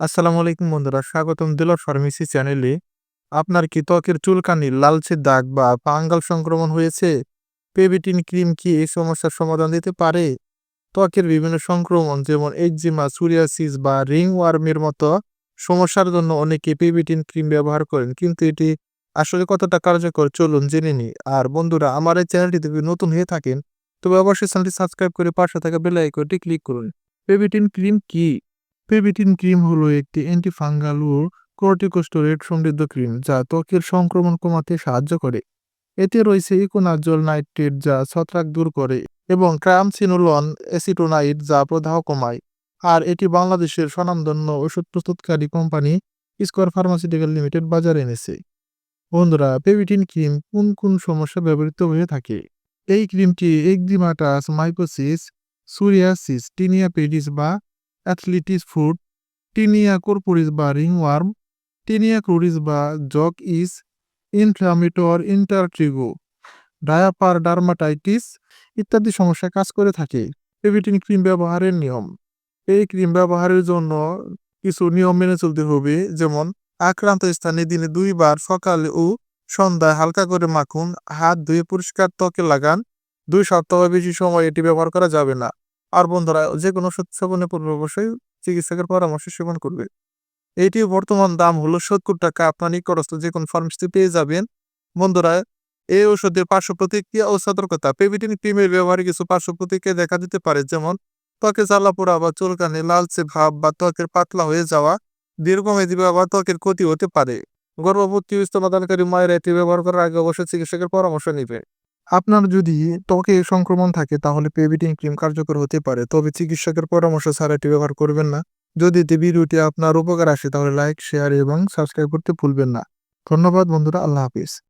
আসসালামু আলাইকুম বন্ধুরা, স্বাগতম দিল ফার্মেসি চ্যানেলে। আপনার কি ত্বকের চুলকানি, লালচে দাগ বা পাঙ্গাল সংক্রমণ হয়েছে? পেবিটিন ক্রিম কি এই সমস্যার সমাধান দিতে পারে? ত্বকের বিভিন্ন সংক্রমণ যেমন একজিমা সুরিয়াসিস বা রিং ওয়ার্মের মতো সমস্যার জন্য অনেকে পেবিটিন ক্রিম ব্যবহার করেন, কিন্তু এটি আসলে কতটা কার্যকর চলুন জেনে নিই। আর বন্ধুরা, আমার এই চ্যানেলটি যদি নতুন হয়ে থাকেন, তবে অবশ্যই চ্যানেলটি সাবস্ক্রাইব করে পাশে থাকা বেল আইকনটি ক্লিক করুন। পেবিটিন ক্রিম কি? পেবিটিন ক্রিম হলো একটি অ্যান্টিফাঙ্গাল ও কর্টিকোস্টেরয়েড সমৃদ্ধ ক্রিম যা ত্বকের সংক্রমণ কমাতে সাহায্য করে। এতে রয়েছে ইকোনাজল নাইট্রেট যা ছত্রাক দূর করে এবং ট্রামসিনোলন অ্যাসিটোনাইট যা প্রদাহ কমায়। আর এটি বাংলাদেশের স্বনামধন্য ওষুধ প্রস্তুতকারী কোম্পানি স্কোয়ার ফার্মাসিউটিক্যাল লিমিটেড বাজারে এনেছে। বন্ধুরা পেবিটিন ক্রিম কোন কোন সমস্যা ব্যবহৃত হয়ে থাকে? এই ক্রিমটি eczematous mycosis psoriasis tinea pedis বা অ্যাথলিটিস টিনিয়া কর্পোরিস বা রিংওয়ার্ম টিনিয়া ক্রুরিস বা jock itch, inflammatory intertrigo diaper dermatitis ইত্যাদি সমস্যায় কাজ করে থাকে। পেভিটিন ক্রিম ব্যবহারের নিয়ম। এই ক্রিম ব্যবহারের জন্য কিছু নিয়ম মেনে চলতে হবে, যেমন আক্রান্ত স্থানে দিনে দুইবার সকালে ও সন্ধ্যায় হালকা করে মাখুন, হাত ধুয়ে পরিষ্কার ত্বকে লাগান। দুই সপ্তাহ বেশি সময় এটি ব্যবহার করা যাবে না। আর বন্ধুরা যে কোনো সেবনের পূর্বে অবশ্যই চিকিৎসকের পরামর্শ সেবন করবে। এটি বর্তমান দাম হলো সত্তর টাকা। আপনার নিকটস্থ যে কোনো ফার্মেসিতে পেয়ে যাবেন। বন্ধুরা, এই ওষুধের পার্শ্ব প্রতিক্রিয়া ও সতর্কতা। পেভিটিন ক্রিমের ব্যবহারে কিছু পার্শ্ব প্রতিক্রিয়া দেখা দিতে পারে, যেমন ত্বকে জ্বালা পোড়া বা চুলকানি লালচে ভাব বা ত্বকের পাতলা হয়ে যাওয়া, দীর্ঘমেয়াদী ব্যবহার ত্বকের ক্ষতি হতে পারে। গর্ভবতী স্তনদানকারী মায়েরা এটি ব্যবহার করার আগে অবশ্যই চিকিৎসকের পরামর্শ নেবে। আপনার যদি ত্বকে সংক্রমণ থাকে, তাহলে পেভিটিন ক্রিম কার্যকর হতে পারে। তবে চিকিৎসকের পরামর্শ ছাড়া এটি ব্যবহার করবেন না। যদি এতে ভিডিওটি আপনার উপকার আসে, তাহলে লাইক, শেয়ার এবং সাবস্ক্রাইব করতে ভুলবেন না। ধন্যবাদ বন্ধুরা, আল্লাহ হাফিজ।